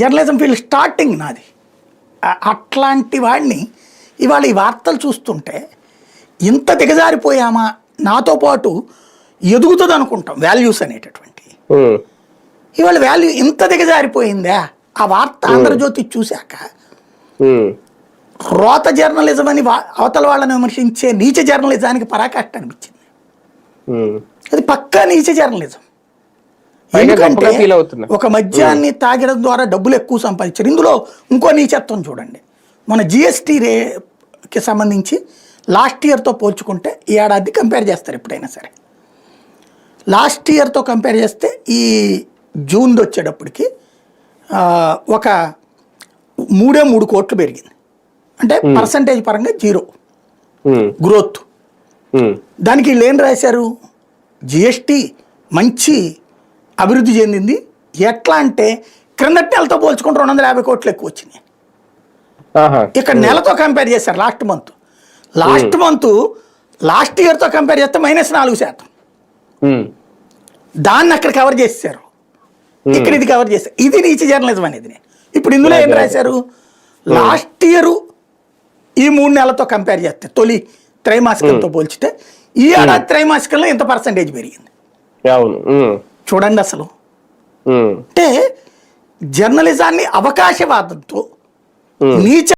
Journalism field starting నాది. అట్లాంటి వాడిని ఇవాళ ఈ వార్తలు చూస్తుంటే ఇంత దిగజారిపోయామా? నాతో పాటు ఎదుగుతుంది అనుకుంటాం వాల్యూస్ అనేటటువంటి. ఇవాళ వాల్యూ ఇంత దిగజారిపోయిందా? ఆ వార్త ఆంధ్రజ్యోతి చూశాక రోత జర్నలిజం అని అవతల వాళ్ళని విమర్శించే నీచ జర్నలిజానికి పరాకాష్ట అనిపించింది. అది పక్కా నీచ జర్నలిజం. ఎందుకంటే. ఒక మద్యాన్ని తాగడం ద్వారా డబ్బులు ఎక్కువ సంపాదించారు. ఇందులో ఇంకో నీచత్వం చూడండి. మన జిఎస్టీ రేకి సంబంధించి లాస్ట్ ఇయర్తో పోల్చుకుంటే ఈ ఏడాది కంపేర్ చేస్తారు ఎప్పుడైనా సరే. లాస్ట్ ఇయర్తో కంపేర్ చేస్తే ఈ జూన్ వచ్చేటప్పటికి ఒక మూడే మూడు కోట్లు పెరిగింది. అంటే పర్సంటేజ్ పరంగా జీరో. గ్రోత్ దానికి వీళ్ళు ఏం రాశారు? జిఎస్టీ మంచి అభివృద్ధి చెందింది. ఎట్లా అంటే క్రిందటి నెలతో పోల్చుకుంటే రెండు వందల యాభై కోట్లు ఎక్కువ వచ్చినాయి. ఇక్కడ నెలతో కంపేర్ చేశారు last month. Last month last ఇయర్తో compare చేస్తే మైనస్ నాలుగు శాతం. దాన్ని అక్కడ కవర్ చేశారు ఇక్కడ ఇది కవర్ చేశారు ఇది నీచ జర్నలిజం అనేది. ఇప్పుడు ఇందులో ఏం. రాశారు? లాస్ట్ ఇయర్ ఈ మూడు నెలలతో కంపేర్ చేస్తే తొలి త్రైమాసికంతో పోల్చితే ఈ ఏడాది త్రైమాసికంలో ఇంత పర్సంటేజ్ పెరిగింది. అవును. చూడండి అసలు అంటే జర్నలిజాన్ని అవకాశవాదంతో. నీచ